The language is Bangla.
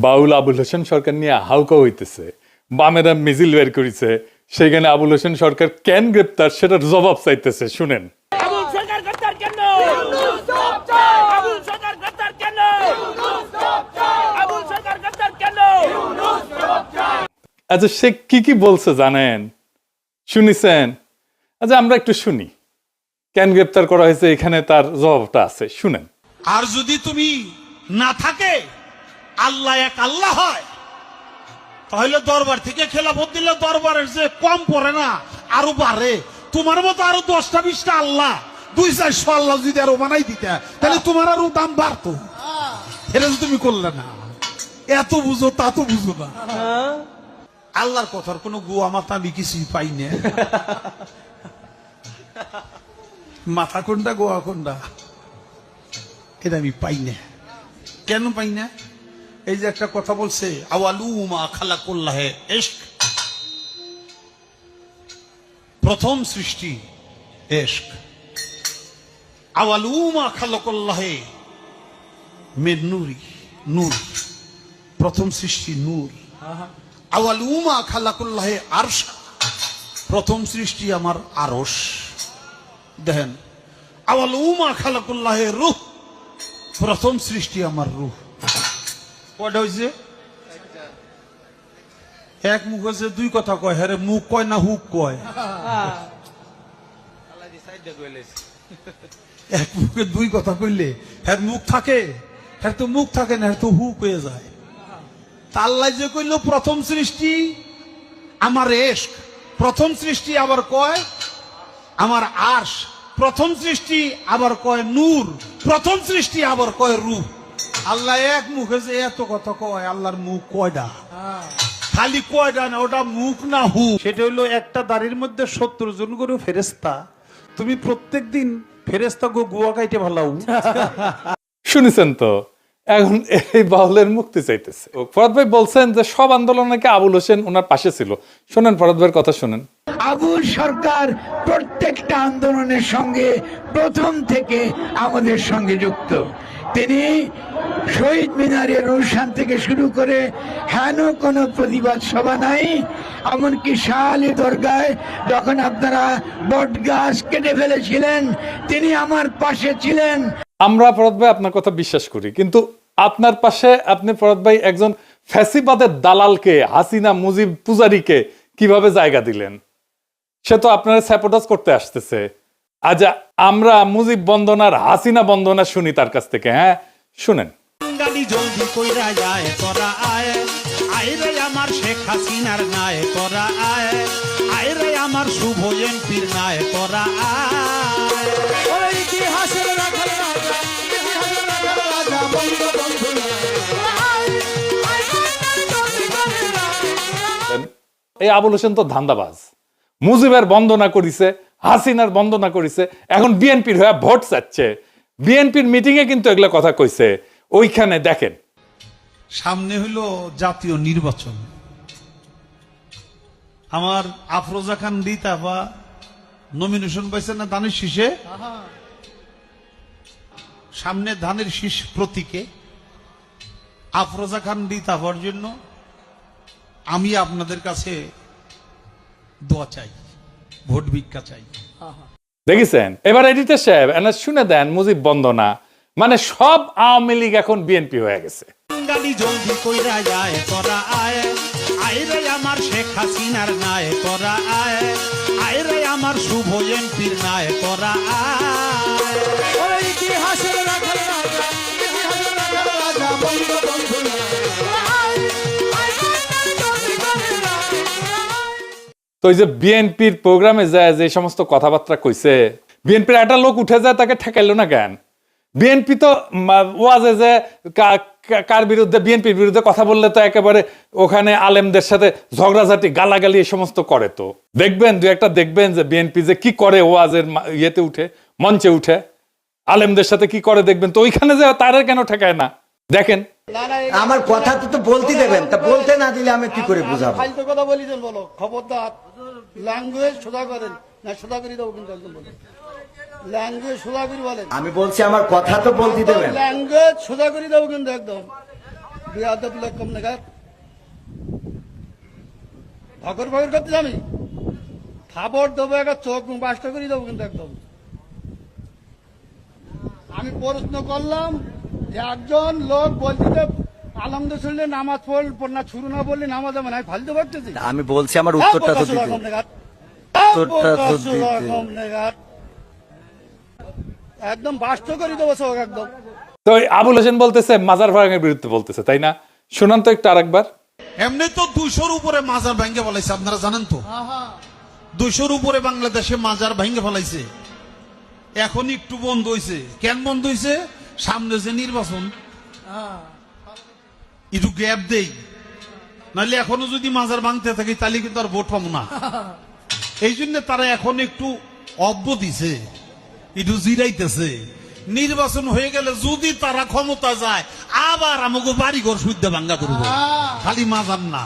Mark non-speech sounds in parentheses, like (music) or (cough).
বাউল আবুল হোসেন সরকার নিয়ে হাউকা হইতেছে। বামেরা মিছিল বের করেছে। সেখানে আবুল হোসেন সরকার কেন গ্রেপ্তার সেটার জবাব চাইতেছে শুনেন। আবুল সরকার গ্রেপ্তার কেন আবুল সরকার গ্রেপ্তার কেন? আবুল সরকার গ্রেপ্তার কেন? আচ্ছা সে কি কি বলছে জানেন? শুনিছেন? আচ্ছা আমরা একটু শুনি। কেন গ্রেপ্তার করা হয়েছে এখানে তার জবাবটা আছে শুনেন। আর যদি তুমি না থাকে আল্লাহ এক আল্লাহ হয়। তাহলে দরবার থেকে খেলাফত দিলে দরবারের যে কম পড়ে না আরও বাড়ে। তোমার মতো আরও দশটা বিশটা আল্লাহ দুই চারশো আল্লাহ যদি আরও বানাই দিতে তাহলে তোমার আরও দাম বাড়তো। এটা তুমি করলে না এত বুঝো তা তো বুঝো না। আল্লাহর কথার কোনো গুয়া মাথা আমি কিছুই পাই না। মাথা কোনটা গোয়া কোনটা? এটা আমি পাই না। কেন পাই না? এই যে একটা কথা বলছে আওয়ালুমা খালা করলাহে এশক। প্রথম সৃষ্টি এশক। আওয়ালুমা খালা করলাহে মে নুরি নূর। প্রথম সৃষ্টি নূর। আওয়ালুমা খালা করলাহে আরশ। প্রথম সৃষ্টি আমার আরশ। দেখেন আওয়ালুমা খালাকুল্লাহে রুহ। প্রথম সৃষ্টি আমার রুহ। কয়টা হয়েছে এক মুখ হচ্ছে দুই কথা কয়। হ্যাঁ মুখ কয় না হুক কয়? এক মুখে দুই কথা কইলে হ্যাঁ মুখ থাকে? হ্যাঁ তো মুখ থাকে না হ্যাঁ তো হুক হয়ে যায়। তাল্লাই যে কইল, প্রথম সৃষ্টি আমার এশক। প্রথম সৃষ্টি আবার কয় আমার আশ প্রথম সৃষ্টি আবার কয় নূর। প্রথম সৃষ্টি আবার কয় রূপ। আল্লাহ এক মুখে যে এত কথা কয় আল্লাহর মুখ কয়টা খালি কয়টা না ওটা মুখ না হু? সেটা হলো একটা দাড়ির মধ্যে সত্তর জন করে ফেরেস্তা তুমি প্রত্যেক দিন ফেরেস্তা গো গুয়া কাইটে ভালাও। (laughs) শুনেছেন তো? এখন এই বাউলের মুক্তি চাইতেছে। ফরাদ ভাই বলছেন যে সব আন্দোলন নাকি আবুল হোসেন ওনার পাশে ছিল। শোনেন ফরাদ ভাইয়ের কথা শোনেন। আবুল সরকার প্রত্যেকটা আন্দোলনের সঙ্গে প্রথম থেকে আমাদের সঙ্গে যুক্ত। তিনি শহীদ মিনারের অনুষ্ঠান থেকে শুরু করে হেন কোনো প্রতিবাদ সভা নাই, এমনকি শাহালি দরগায় যখন আপনারা বট গাছ কেটে ফেলেছিলেন, তিনি আমার পাশে ছিলেন। আমরা ফরদ ভাই আপনার কথা বিশ্বাস করি, কিন্তু আপনার পাশে আপনি ফরদ ভাই একজন ফ্যাসিবাদের দালালকে, হাসিনা মুজিব পূজারীকে কীভাবে জায়গা দিলেন? সে তো আপনারা স্যাপোটাস করতে আসতেছে। আজ আমরা মুজিব বন্দনার হাসিনা বন্দনা শুনি তার কাছ থেকে হ্যাঁ? শুনেন। গালি জলদি কইরা যায় তোরা আয়। আয় রে আমার শেখ হাসিনার নায় তোরা আয়। আয় রে আমার শুভ এমপির নায় তোরা আয়। ইতিহাসের রাখাল ইতিহাসের রাখাল রাজা, বঙ্গবন্ধু এই আবুল হোসেন তো ধান্দাবাজ। মুজিবের বন্দনা করিছে হাসিনার বন্দনা করিছে, এখন বিএনপির হয়ে ভোট চাচ্ছে। বিএনপির মিটিং এ কিন্তু এগুলা কথা কইছে। ওইখানে দেখেন। সামনে হইল জাতীয় নির্বাচন। আমার আফরোজা খান রিতাফা নমিনেশন পাইছে না ধানের শীষে? সামনে ধানের শীষ প্রতীকে আফরোজা খান রিতাফার জন্য আমি আপনাদের কাছে দোয়া চাই। ভোট ভিক্ষা চাই। দেখেছেন? এবার এডিটর সাহেব এনার শুনে দেন মুজিব বন্দনা মানে সব আওয়ামী লীগ এখন বিএনপি হয়ে গেছে। আমার শেখ হাসিনার নায় করা আয়। আয় রে আমার শুভ এমপির নায় করা আয়। তো ওই যে বিএনপির প্রোগ্রামে যায় যে সমস্ত কথাবার্তা কইছে বিএনপির একটা লোক উঠে যায়, তাকে ঠেকাইলো না কেন? বিএনপি তো ওয়াজে যে কার বিরুদ্ধে বিএনপির বিরুদ্ধে কথা বললে তো একেবারে ওখানে আলেমদের সাথে ঝগড়াঝাটি, গালাগালি এই সমস্ত করে তো। দেখবেন দু একটা দেখবেন যে বিএনপি যে কি করে ওয়াজের ইয়েতে উঠে, মঞ্চে উঠে, আলেমদের সাথে কি করে দেখবেন? তো ওইখানে যে তারা কেন ঠেকায় না? দেখেন আমার কথা তো বলতে দেবেন। তা বলতে না দিলে আমি কি করে বুঝাবো? ফালতু কথা বলিছেন বলো খবরদার। ল্যাঙ্গুয়েজ সোজা করেন না সোজা করে দেবো কিন্তু একদম বলেন ল্যাঙ্গুয়েজ সোজা করে বলেন। আমি বলছি আমার কথা তো বলতে দেবেন। ল্যাঙ্গুয়েজ সোজা করে দেবো কিন্তু একদম। বিয়াদব লোক কম নেগার ভগর ভগর করতে আমি খাবার দেবো একটা চোখ বাসটা করে দেবো কিন্তু একদম। আমি প্রশ্ন করলাম একজন লোক বলছে আলমদ শুনলে নামাজ পড় না শুরু না বললে নামাজ আমি নাই ফালতে পারতেছি আমি বলছি আমার উত্তরটা তো দিতে। উত্তরটা তো একদম বাস্ত করে দেবো চোখ একদম। তো আবুল হোসেন বলতেছে মাজার ভাঙের বিরুদ্ধে বলতেছে তাই না? শুনান তো একটু আরেকবার। এমনি তো দুশোর উপরে মাজার ভেঙে ফেলাইছে আপনারা জানেন তো? দুইশোর উপরে বাংলাদেশে মাজার ভেঙে ফেলাইছে। এখন একটু বন্ধ হয়েছে কেন বন্ধ হয়েছে সামনে যে নির্বাচন একটু গ্যাপ দেই। নাহলে এখনও যদি মাজার ভাঙতে থাকি তাহলে কিন্তু আর ভোট পাবো না। (laughs) এই জন্য তারা এখন একটু অব্য দিছে একটু জিরাইতেছে। নির্বাচন হয়ে গেলে যদি তারা ক্ষমতা যায় আবার আমাকে বাড়িঘর সুদ্ধ ভাঙ্গা করব। খালি মাজার না।